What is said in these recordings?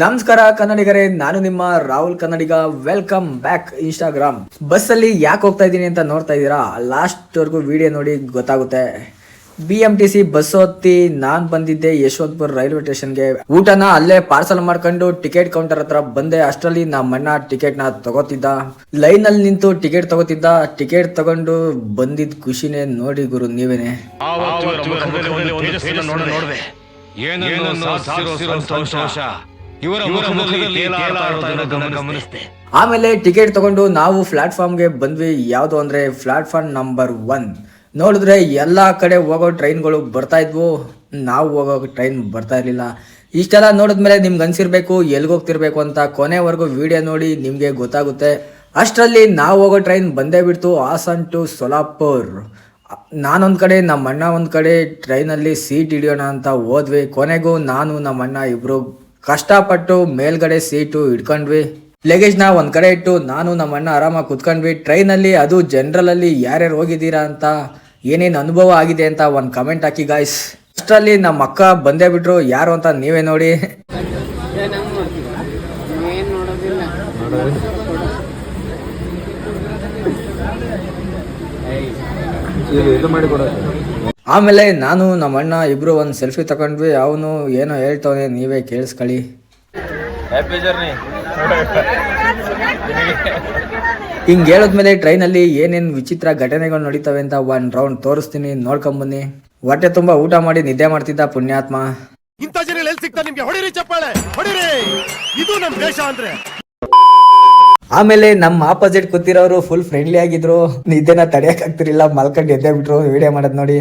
ನಮಸ್ಕಾರ ಕನ್ನಡಿಗರೇ, ನಾನು ನಿಮ್ಮ ರಾಹುಲ್ ಕನ್ನಡಿಗ. ವೆಲ್ಕಮ್ ಬ್ಯಾಕ್ ಇನ್ಸ್ಟಾಗ್ರಾಮ್ ಬಸ್ ಅಲ್ಲಿ ಯಾಕೆ ಹೋಗ್ತಾ ಇದ್ದೀನಿ ಅಂತ ನೋಡ್ತಾ ಇದ್ದೀರಾ? ಲಾಸ್ಟ್ ವರ್ಗೂ ವಿಡಿಯೋ ನೋಡಿ ಗೊತ್ತಾಗುತ್ತೆ. B M T C bus ಹತ್ತಿ ನಾನ್ ಬಂದಿದ್ದೆ ಯಶವಂತಪುರ ರೈಲ್ವೆ ಸ್ಟೇಷನ್ಗೆ. ಊಟನ ಅಲ್ಲೇ ಪಾರ್ಸಲ್ ಮಾಡ್ಕೊಂಡು ಟಿಕೆಟ್ ಕೌಂಟರ್ ಹತ್ರ ಬಂದೆ. ಅಷ್ಟರಲ್ಲಿ ನಮ್ಮ ಅಣ್ಣ ಟಿಕೆಟ್ನ ತಗೋತಿದ್ದ. ಲೈನ್ ಅಲ್ಲಿ ನಿಂತು ಟಿಕೆಟ್ ತಗೋತಿದ್ದ. ಟಿಕೆಟ್ ತಗೊಂಡು ಬಂದಿದ್ ಖುಷಿನೇ ನೋಡಿ ಗುರು ನೀವೇನೆ. ಇವರ ಗಮನಿಸಿದೆ. ಆಮೇಲೆ ಟಿಕೆಟ್ ತಗೊಂಡು ನಾವು ಪ್ಲಾಟ್ಫಾರ್ಮ್ಗೆ ಬಂದ್ವಿ. ಯಾವುದು ಅಂದ್ರೆ ಪ್ಲಾಟ್ಫಾರ್ಮ್ ನಂಬರ್ ಒನ್. ನೋಡಿದ್ರೆ ಎಲ್ಲ ಕಡೆ ಹೋಗೋ ಟ್ರೈನ್ಗಳು ಬರ್ತಾ ಇದ್ವು. ನಾವು ಹೋಗೋ ಟ್ರೈನ್ ಬರ್ತಾ ಇರಲಿಲ್ಲ. ಇಷ್ಟೆಲ್ಲ ನೋಡಿದ್ಮೇಲೆ ನಿಮ್ಗೆ ಅನ್ಸಿರ್ಬೇಕು ಎಲ್ಲಿಗೆ ಹೋಗ್ತಿರ್ಬೇಕು ಅಂತ ಕೊನೆವರೆಗೂ ವಿಡಿಯೋ ನೋಡಿ ನಿಮಗೆ ಗೊತ್ತಾಗುತ್ತೆ. ಅಷ್ಟರಲ್ಲಿ ನಾವು ಹೋಗೋ ಟ್ರೈನ್ ಬಂದೇ ಬಿಡ್ತು ಹಾಸನ್ ಟು ಸೊಲಾಪುರ್. ನಾನೊಂದು ಕಡೆ ನಮ್ಮ ಅಣ್ಣ ಒಂದ್ ಕಡೆ ಟ್ರೈನಲ್ಲಿ ಸೀಟ್ ಹಿಡಿಯೋಣ ಅಂತ ಹೋದ್ವಿ. ಕೊನೆಗೂ ನಾನು ನಮ್ಮ ಅಣ್ಣ ಇಬ್ರು ಕಷ್ಟಪಟ್ಟು ಮೇಲ್ಗಡೆ ಸೀಟು ಹಿಡ್ಕೊಂಡ್ವಿ ಲಗೇಜ್ನ ಒಂದ್ ಕಡೆ ಇಟ್ಟು ನಾನು ನಮ್ಮ ಅಣ್ಣ ಆರಾಮಾಗಿ ಕುತ್ಕೊಂಡ್ವಿ ಟ್ರೈನಲ್ಲಿ ಅದು ಜನರಲ್ ಅಲ್ಲಿ ಯಾರ್ಯಾರು ಹೋಗಿದ್ದೀರಾ ಅಂತ ಏನೇನು ಅನುಭವ ಆಗಿದೆ ಅಂತ ಒಂದ್ ಕಮೆಂಟ್ ಹಾಕಿ ಗಾಯ್ಸ್ ಅಷ್ಟರಲ್ಲಿ ನಮ್ಮ ಅಕ್ಕ ಬಂದೇ ಬಿಟ್ರು. ಯಾರು ಅಂತ ನೀವೇ ನೋಡಿ. ಇದು ನೋಡೋದಿಲ್ಲ ಆಮೇಲೆ ನಾನು ನಮ್ಮ ಅಣ್ಣ ಇಬ್ರು ಒಂದು ಸೆಲ್ಫಿ ತಗೊಂಡ್ವಿ ಅವನು ಏನೋ ಹೇಳ್ತವನೆ ನೀವೇ ಕೇಳಿಸ್ಕೊಳ್ಳಿ. ಹಿಂಗೆ ಹೇಳಿದ್ಮೇಲೆ ಟ್ರೈನಲ್ಲಿ ಏನೇನು ವಿಚಿತ್ರ ಘಟನೆಗಳು ನಡೀತವೆ ಅಂತ ಒನ್ ರೌಂಡ್ ತೋರಿಸ್ತೀನಿ ನೋಡ್ಕೊಂಬನ್ನಿ ಹೊಟ್ಟೆ ತುಂಬಾ ಊಟ ಮಾಡಿ ನಿದ್ದೆ ಮಾಡ್ತಿದ್ದ ಪುಣ್ಯಾತ್ಮ. ಇಂಥ ಜನ ಎಲ್ಲಿ ಸಿಗ್ತಾ ನಿಮ್ಗೆ? ಹೊಡಿರಿ ಚಪ್ಪಾಳೆ ಹೊಡಿರಿ. ಇದು ನಮ್ಮ ದೇಶ ಅಂದ್ರೆ. ಆಮೇಲೆ ನಮ್ಮ ಆಪೋಸಿಟ್ ಕೂತಿರೋರು ಫುಲ್ ಫ್ರೆಂಡ್ಲಿ ಆಗಿದ್ರು. ನಿದ್ದೆನ ತಡೆಯಕ್ ಆಗ್ತಿರ್ಲಿಲ್ಲ ಮಲ್ಕೊಂಡು ಎದ್ದೆ ಬಿಟ್ರು ವಿಡಿಯೋ ಮಾಡೋದ್ ನೋಡಿ.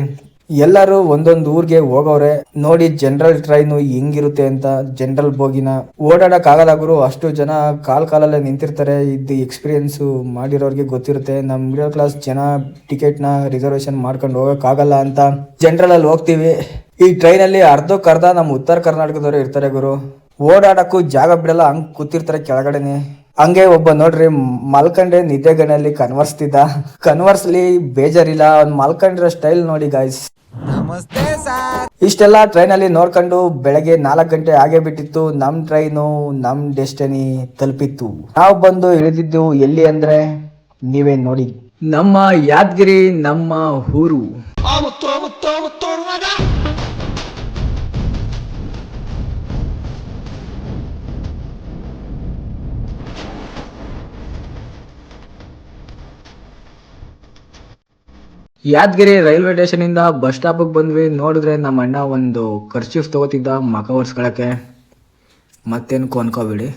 ಎಲ್ಲರೂ ಒಂದೊಂದು ಊರಿಗೆ ಹೋಗವ್ರೆ, ನೋಡಿ ಜನರಲ್ ಟ್ರೈನ್ ಹೆಂಗಿರುತ್ತೆ ಅಂತ ಜನರಲ್ ಬೋಗಿನ. ಓಡಾಡಕ್ ಆಗದಾಗ್ರು ಗುರು, ಅಷ್ಟು ಜನ ಕಾಲ್ ಕಾಲಲ್ಲೇ ನಿಂತಿರ್ತಾರೆ, ಇದು ಎಕ್ಸ್ಪೀರಿಯನ್ಸ್ ಮಾಡಿರೋರಿಗೆ ಗೊತ್ತಿರುತ್ತೆ. ನಮ್ ಮಿಡಲ್ ಕ್ಲಾಸ್ ಜನ ಟಿಕೆಟ್ನ ರಿಸರ್ವೇಶನ್ ಮಾಡ್ಕೊಂಡು ಹೋಗಕ್ ಆಗಲ್ಲ ಅಂತ ಜನರಲ್ ಅಲ್ಲಿ ಹೋಗ್ತೀವಿ. ಈ ಟ್ರೈನ್ ಅಲ್ಲಿ ಅರ್ಧಕ್ಕರ್ಧ ನಮ್ಮ ಉತ್ತರ ಕರ್ನಾಟಕದವರು ಇರ್ತಾರೆ ಗುರು. ಓಡಾಡಕ್ಕೂ ಜಾಗ ಬಿಡಲ್ಲ, ಹಂಗ್ ಕೂತಿರ್ತಾರೆ ಕೆಳಗಡೆನೆ. ಹಂಗೆ ಒಬ್ಬ ನೋಡ್ರಿ, ಮಲ್ಕಂಡ್ರೆ ನಿದ್ದೆಗಣ್ಣಲ್ಲಿ ಕನ್ವರ್ಸ್ತಿದ್ದ ಕನ್ವರ್ಸ್ಲಿ ಬೇಜಾರಿಲ್ಲ, ಅವ್ನ್ ಮಲ್ಕಂಡ್ರ ಸ್ಟೈಲ್ ನೋಡಿ ಗಾಯ್ಸ್ ಇಷ್ಟೆಲ್ಲ ಟ್ರೈನ್ ಅಲ್ಲಿ ನೋಡ್ಕೊಂಡು ಬೆಳಗ್ಗೆ ನಾಲ್ಕು ಗಂಟೆ ಆಗೇ ಬಿಟ್ಟಿತ್ತು. ನಮ್ ಟ್ರೈನು ನಮ್ ಡೆಸ್ಟಿನಿ ತಲುಪಿತ್ತು. ನಾವು ಬಂದು ಇಳಿದಿದ್ದು ಎಲ್ಲಿ ಅಂದ್ರೆ ನೀವೇ ನೋಡಿ. ನಮ್ಮ ಯಾದಗಿರಿ ನಮ್ಮ ಊರು. ಯಾದಗಿರಿ ರೈಲ್ವೆ ಸ್ಟೇಷನ್ ಇಂದ ಬಸ್ ಸ್ಟಾಪ್ ಬಂದ್ವಿ. ನೋಡಿದ್ರೆ ನಮ್ಮ ಅಣ್ಣ ಒಂದು ಖರ್ಚೀಫ್ ತಗೋತಿದ್ದ ಮಕ ಒರ್ಸ್ಕೊಳಕ್ಕೆ. ಮತ್ತೇನು ಕೊನ್ಕೋಬೇಡಿ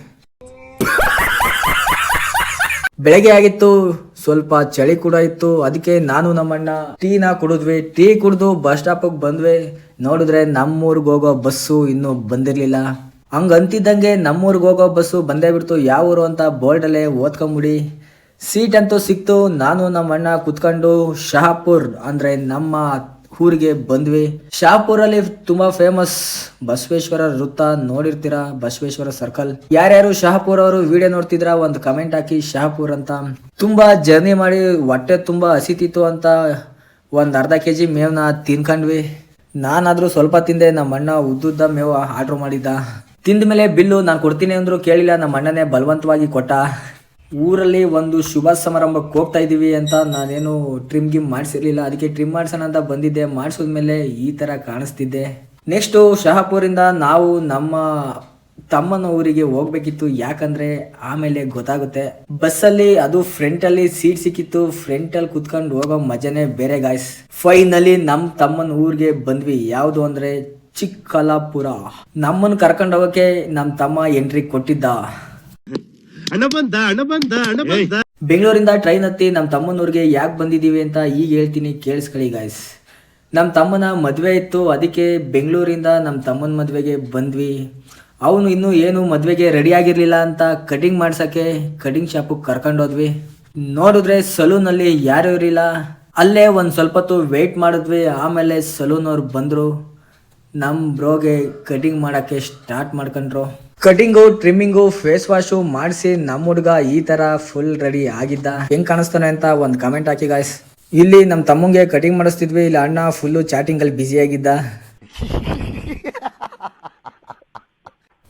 ಬೆಳಗ್ಗೆ ಆಗಿತ್ತು, ಸ್ವಲ್ಪ ಚಳಿ ಕೂಡ ಇತ್ತು. ಅದಕ್ಕೆ ನಾನು ನಮ್ಮಣ್ಣ ಟೀನ ಕುಡಿದ್ವಿ. ಟೀ ಕುಡಿದು ಬಸ್ ಸ್ಟಾಪ್ ಬಂದ್ವಿ. ನೋಡಿದ್ರೆ ನಮ್ಮೂರ್ಗ್ ಹೋಗೋ ಬಸ್ಸು ಇನ್ನೂ ಬಂದಿರಲಿಲ್ಲ. ಹಂಗ ಅಂತಿದ್ದಂಗೆ ನಮ್ಮೂರ್ಗ್ ಹೋಗೋ ಬಸ್ಸು ಬಂದೇ ಬಿಡ್ತು. ಯಾವ ಊರು ಅಂತ ಬೋರ್ಡಲ್ಲೇ ಓದ್ಕೊಂಬಿಡಿ. ಸೀಟ್ ಅಂತೂ ಸಿಕ್ತು, ನಾನು ನಮ್ಮ ಅಣ್ಣ ಕುತ್ಕೊಂಡು, ಶಹಾಪುರ್ ಅಂದ್ರೆ ನಮ್ಮ ಊರಿಗೆ ಬಂದ್ವಿ. ಶಹಾಪುರಲ್ಲಿ ತುಂಬಾ ಫೇಮಸ್ ಬಸವೇಶ್ವರ ವೃತ್ತ ನೋಡಿರ್ತೀರಾ? ಬಸವೇಶ್ವರ ಸರ್ಕಲ್ ಯಾರ್ಯಾರು ಶಹಾಪುರ್ ಅವರು ವಿಡಿಯೋ ನೋಡ್ತಿದ್ರ, ಒಂದು ಕಮೆಂಟ್ ಹಾಕಿ ಶಹಾಪುರ್ ಅಂತ. ತುಂಬಾ ಜರ್ನಿ ಮಾಡಿ, ಹೊಟ್ಟೆ ತುಂಬಾ ಹಸಿತಿತ್ತು ಅಂತ ಒಂದ್ ಅರ್ಧ ಕೆ ಜಿ ಮೇವ್ನ ತಿನ್ಕಂಡ್ವಿ. ನಾನಾದ್ರೂ ಸ್ವಲ್ಪ ತಿಂದೆ ನಮ್ಮ ಅಣ್ಣ ಉದ್ದುದ್ದ ಮೇವು ಆರ್ಡರ್ ಮಾಡಿದ್ದ. ತಿಂದ ಮೇಲೆ ಬಿಲ್ಲು ನಾನು ಕೊಡ್ತೀನಿ ಅಂದ್ರು ಕೇಳಿಲ್ಲ ನಮ್ಮ ಅಣ್ಣನೇ ಬಲವಂತವಾಗಿ ಕೊಟ್ಟ. ಊರಲ್ಲಿ ಒಂದು ಶುಭ ಸಮಾರಂಭಕ್ಕೆ ಹೋಗ್ತಾ ಇದ್ದೀವಿ ಅಂತ ನಾನೇನು ಟ್ರಿಮ್ ಗಿಮ್ ಮಾಡಿಸಿರ್ಲಿಲ್ಲ. ಅದಕ್ಕೆ ಟ್ರಿಮ್ ಮಾಡ್ಸೋಣ ಅಂತ ಬಂದಿದ್ದೆ. ಮಾಡಿಸಿದ್ಮೇಲೆ ಈ ತರ ಕಾಣಿಸ್ತಿದ್ದೆ. ನೆಕ್ಸ್ಟ್ ಶಹಾಪುರಿಂದ ನಾವು ನಮ್ಮ ತಮ್ಮನ ಊರಿಗೆ ಹೋಗ್ಬೇಕಿತ್ತು. ಯಾಕಂದ್ರೆ ಆಮೇಲೆ ಗೊತ್ತಾಗುತ್ತೆ. ಬಸ್ಸಲ್ಲಿ ಅದು ಫ್ರಂಟ್ ಅಲ್ಲಿ ಸೀಟ್ ಸಿಕ್ಕಿತ್ತು. ಫ್ರಂಟ್ ಅಲ್ಲಿ ಕುತ್ಕೊಂಡು ಹೋಗೋ ಮಜಾನೇ ಬೇರೆ ಗಾಯ್ಸ್ ಫೈನಲಿ ನಮ್ಮ ತಮ್ಮನ ಊರಿಗೆ ಬಂದ್ವಿ. ಯಾವುದು ಅಂದ್ರೆ ಚಿಕ್ಕಲಾಪುರ. ನಮ್ಮನ್ನು ಕರ್ಕೊಂಡು ಹೋಗೋಕೆ ನಮ್ಮ ತಮ್ಮ ಎಂಟ್ರಿ ಕೊಟ್ಟಿದ್ದ. ಬೆಂಗಳೂರಿಂದ ಟ್ರೈನ್ ಹತ್ತಿ ನಮ್ಮ ತಮ್ಮನೂರಿಗೆ ಯಾಕೆ ಬಂದಿದ್ದೀವಿ ಅಂತ ಈಗ ಹೇಳ್ತೀನಿ, ಕೇಳಿಸ್ಕೊಳ್ಳಿ ಗಾಯ್ಸ್ ನಮ್ಮ ತಮ್ಮನ ಮದುವೆ ಇತ್ತು, ಅದಕ್ಕೆ ಬೆಂಗಳೂರಿಂದ ನಮ್ಮ ತಮ್ಮನ ಮದುವೆಗೆ ಬಂದ್ವಿ. ಅವನು ಇನ್ನೂ ಏನು ಮದುವೆಗೆ ರೆಡಿ ಆಗಿರಲಿಲ್ಲ ಅಂತ ಕಟಿಂಗ್ ಮಾಡ್ಸೋಕ್ಕೆ ಕಟಿಂಗ್ ಶಾಪಿಗೆ ಕರ್ಕೊಂಡೋದ್ವಿ ನೋಡಿದ್ರೆ ಸಲೂನಲ್ಲಿ ಯಾರು ಇರಲಿಲ್ಲ. ಅಲ್ಲೇ ಒಂದು ಸ್ವಲ್ಪ ಹೊತ್ತು ವೆಯ್ಟ್ ಮಾಡಿದ್ವಿ, ಆಮೇಲೆ ಸಲೂನ್ ಅವ್ರು ಬಂದರು. ನಮ್ಮ ಬ್ರೋಗೆ ಕಟಿಂಗ್ ಮಾಡೋಕ್ಕೆ ಸ್ಟಾರ್ಟ್ ಮಾಡ್ಕೊಂಡ್ರು. ಕಟಿಂಗು ಟ್ರಿಮ್ಮಿಂಗು ಫೇಸ್ ವಾಶು ಮಾಡಿಸಿ ನಮ್ಮ ಹುಡುಗ ಈ ತರ ಫುಲ್ ರೆಡಿ ಆಗಿದ್ದ. ಹೆಂಗ್ ಕಾಣಿಸ್ತಾನೆ ಅಂತ ಒಂದು ಕಮೆಂಟ್ ಹಾಕಿ ಗಾಯ್ಸ್ ಇಲ್ಲಿ ನಮ್ಮ ತಮ್ಮಂಗೆ ಕಟಿಂಗ್ ಮಾಡಿಸ್ತಿದ್ವಿ. ಇಲ್ಲಿ ಅಣ್ಣ ಫುಲ್ ಚಾಟಿಂಗ್ ಅಲ್ಲಿ ಬ್ಯುಸಿ ಆಗಿದ್ದ.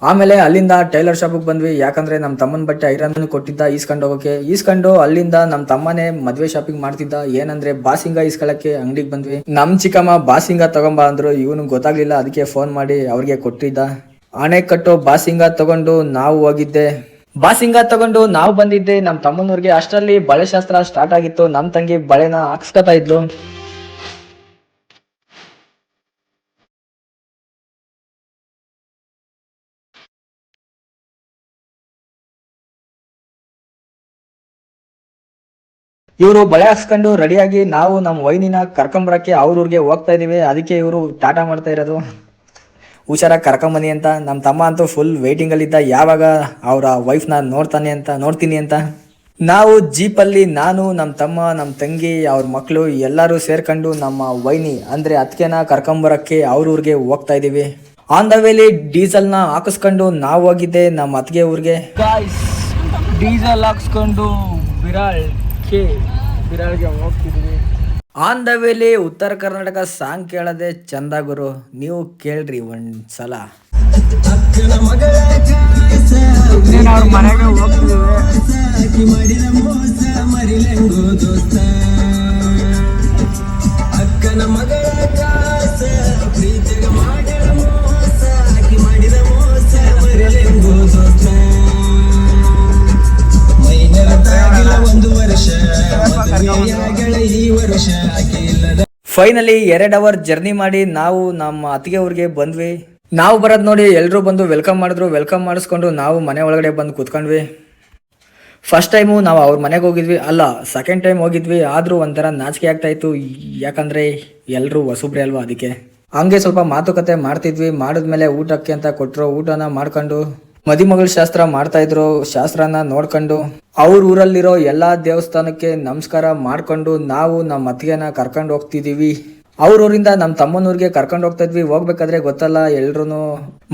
ಆಮೇಲೆ ಅಲ್ಲಿಂದ ಟೈಲರ್ ಶಾಪಿಗೆ ಬಂದ್ವಿ. ಯಾಕಂದ್ರೆ ನಮ್ಮ ತಮ್ಮನ ಬಟ್ಟೆ ಐರನ್ ಕೊಟ್ಟಿದ್ದ ಈಸ್ಕೊಂಡು ಹೋಗೋಕೆ. ಈಸ್ಕೊಂಡು ಅಲ್ಲಿಂದ ನಮ್ಮ ತಮ್ಮನೇ ಮದ್ವೆ ಶಾಪಿಂಗ್ ಮಾಡ್ತಿದ್ದ. ಏನಂದ್ರೆ ಬಾಸಿಂಗ ಈಸ್ಕೊಳಕ್ಕೆ ಅಂಗಡಿಗೆ ಬಂದ್ವಿ. ನಮ್ ಚಿಕ್ಕಮ್ಮ ಬಾಸಿಂಗ ತಗೊಂಬ ಅಂದ್ರು. ಇವನು ಗೊತ್ತಾಗ್ಲಿಲ್ಲ. ಅದಕ್ಕೆ ಫೋನ್ ಮಾಡಿ ಅವ್ರಿಗೆ ಕೊಟ್ಟಿದ್ದ. ಆಣೆ ಕಟ್ಟು ಬಾಸಿಂಗ ತಗೊಂಡು ನಾವು ಹೋಗಿದ್ದೆ. ಬಾಸಿಂಗ ತಗೊಂಡು ನಾವು ಬಂದಿದ್ದೆ. ನಮ್ಮ ತಮ್ಮನವ್ರಿಗೆ ಅಷ್ಟರಲ್ಲಿ ಬಳೆ ಶಾಸ್ತ್ರ ಸ್ಟಾರ್ಟ್ ಆಗಿತ್ತು. ನಮ್ಮ ತಂಗಿ ಬಳೆನ ಹಾಕ್ಸ್ಕೊತಾ ಇದ್ಲು. ಇವರು ಬಳೆ ಹಾಕ್ಸ್ಕೊಂಡು ರೆಡಿಯಾಗಿ ನಾವು ನಮ್ಮ ವೈನಿನ ಕರ್ಕೊಂಬರಕ್ಕೆ ಅವ್ರ ಊರಿಗೆ ಹೋಗ್ತಾ ಇದೀವಿ. ಅದಕ್ಕೆ ಇವರು ಟಾಟಾ ಮಾಡ್ತಾ ಇರೋದು. ಹುಷಾರಾಗಿ ಕರ್ಕೊಂಬನ್ನಿ ಅಂತ. ನಮ್ಮ ತಮ್ಮ ಅಂತೂ ಫುಲ್ ವೇಟಿಂಗಲ್ಲಿದ್ದ ಯಾವಾಗ ಅವರ ವೈಫ್ನ ನೋಡ್ತಾನೆ ಅಂತ, ನೋಡ್ತೀನಿ ಅಂತ. ನಾವು ಜೀಪಲ್ಲಿ ನಾನು ನಮ್ಮ ತಮ್ಮ ನಮ್ಮ ತಂಗಿ, ಅವ್ರ ಮಕ್ಕಳು ಎಲ್ಲರೂ ಸೇರ್ಕೊಂಡು ನಮ್ಮ ವೈನಿ, ಅಂದರೆ ಅತ್ತಿಗೆನ ಕರ್ಕೊಂಬರೋಕ್ಕೆ ಅವ್ರೂರಿಗೆ ಹೋಗ್ತಾ ಇದ್ದೀವಿ. ಆನ್ ದ ವೇಲಿ ಡೀಸೆಲ್ನ ಹಾಕಿಸ್ಕೊಂಡು ನಾವು ಹೋಗಿದ್ದೆ ನಮ್ಮ ಅತ್ತಿಗೆ ಊರಿಗೆ. ಡೀಸೆಲ್ ಹಾಕಿಸ್ಕೊಂಡು ಬಿರಾಳ್ ಕೆ, ಬಿರಾಳ್ಗೆ ಹೋಗ್ತಿದ್ವಿ. ಆನ್ ದ ವೇಲಿ ಉತ್ತರ ಕರ್ನಾಟಕ ಸಾಂಗ್ ಕೇಳದೆ ಚಂದ ಗುರು ನೀವು ಕೇಳ್ರಿ ಒಂದ್ಸಲ. ಒಂದು ಮನೆಗೆ ಹೋಗ್ತಿದ್ವಿ. ಫೈನಲಿ ಎರಡು ಅವರ್ ಜರ್ನಿ ಮಾಡಿ ನಾವು ನಮ್ಮ ಅತ್ತಿಗೆ ಊರಿಗೆ ಬಂದ್ವಿ. ನಾವು ಬರೋದ್ ನೋಡಿ ಎಲ್ಲರೂ ಬಂದು ವೆಲ್ಕಮ್ ಮಾಡಿದ್ರು. ವೆಲ್ಕಮ್ ಮಾಡಿಸ್ಕೊಂಡು ನಾವು ಮನೆ ಒಳಗಡೆ ಬಂದು ಕೂತ್ಕೊಂಡ್ವಿ. ಫಸ್ಟ್ ಟೈಮು ನಾವು ಅವ್ರ ಮನೆಗೆ ಹೋಗಿದ್ವಿ. ಅಲ್ಲ ಸೆಕೆಂಡ್ ಟೈಮ್ ಹೋಗಿದ್ವಿ. ಆದರೂ ಒಂಥರ ನಾಚಿಕೆ ಆಗ್ತಾ ಇತ್ತು. ಯಾಕಂದ್ರೆ ಎಲ್ಲರೂ ಹೊಸಬ್ರೆ ಅಲ್ವಾ ಅದಕ್ಕೆ. ಹಂಗೆ ಸ್ವಲ್ಪ ಮಾತುಕತೆ ಮಾಡ್ತಿದ್ವಿ. ಮಾಡಿದ್ಮೇಲೆ ಊಟಕ್ಕೆ ಅಂತ ಕೊಟ್ಟರು ಊಟನ ಮಾಡ್ಕೊಂಡು ಮದಿಮಗಳ ಶಾಸ್ತ್ರ ಮಾಡ್ತಾ ಇದ್ರು, ಶಾಸ್ತ್ರನ ನೋಡ್ಕೊಂಡು ಅವ್ರ ಊರಲ್ಲಿರೋ ಎಲ್ಲಾ ದೇವಸ್ಥಾನಕ್ಕೆ ನಮಸ್ಕಾರ ಮಾಡ್ಕೊಂಡು ನಾವು ನಮ್ಮ ಅತ್ತಿಗೆನ ಕರ್ಕೊಂಡು ಹೋಗ್ತಿದೀವಿ. ಅವ್ರ ಊರಿಂದ ನಮ್ಮ ತಮ್ಮನೂರಿಗೆ ಕರ್ಕೊಂಡು ಹೋಗ್ತಾ ಇದ್ವಿ. ಹೋಗ್ಬೇಕಾದ್ರೆ ಗೊತ್ತಲ್ಲ ಎಲ್ರು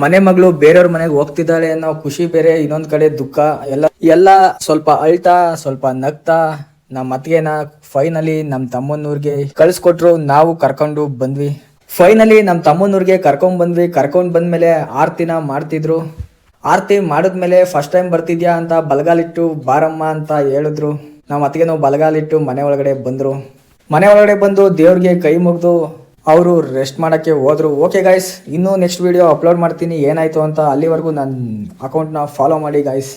ಮನೆ ಮಗಳು ಬೇರೆಯವ್ರ ಮನೆಗೆ ಹೋಗ್ತಿದ್ದಾಳೆ ಅನ್ನೋ ಖುಷಿ ಬೇರೆ, ಇನ್ನೊಂದ್ ಕಡೆ ದುಃಖ, ಎಲ್ಲ ಎಲ್ಲ ಸ್ವಲ್ಪ ಅಳ್ತಾ, ಸ್ವಲ್ಪ ನಗ್ತಾ ನಮ್ಮ ಅತ್ತಿಗೆನ ಫೈನಲಿ ನಮ್ಮ ತಮ್ಮನೂರಿಗೆ ಕಳ್ಸಿಕೊಟ್ರು, ನಾವು ಕರ್ಕೊಂಡು ಬಂದ್ವಿ. ಫೈನಲಿ ನಮ್ಮ ತಮ್ಮನೂರಿಗೆ ಕರ್ಕೊಂಡ್ ಬಂದ್ವಿ. ಕರ್ಕೊಂಡ್ ಬಂದ್ಮೇಲೆ ಆರ್ತಿನ ಮಾಡ್ತಿದ್ರು. ಆರತಿ ಮಾಡಿದ್ಮೇಲೆ ಫಸ್ಟ್ ಟೈಮ್ ಬರ್ತಿದ್ಯಾ ಅಂತ ಬಲಗಾಲಿಟ್ಟು, ಬಾರಮ್ಮ ಅಂತ ಹೇಳಿದ್ರು. ನಮ್ಮ ಅತ್ತಿಗೆ ನಾವು ಬಲಗಾಲಿಟ್ಟು ಮನೆ ಒಳಗಡೆ ಬಂದರು. ಮನೆ ಒಳಗಡೆ ಬಂದು ದೇವ್ರಿಗೆ ಕೈ ಮುಗಿದು, ಅವರು ರೆಸ್ಟ್ ಮಾಡೋಕ್ಕೆ ಹೋದರು. ಓಕೆ ಗಾಯ್ಸ್ ಇನ್ನೂ ನೆಕ್ಸ್ಟ್ ವೀಡಿಯೋ ಅಪ್ಲೋಡ್ ಮಾಡ್ತೀನಿ. ಏನಾಯಿತು ಅಂತ ಅಲ್ಲಿವರೆಗೂ ನನ್ನ ಅಕೌಂಟ್ನ ಫಾಲೋ ಮಾಡಿ ಗಾಯ್ಸ್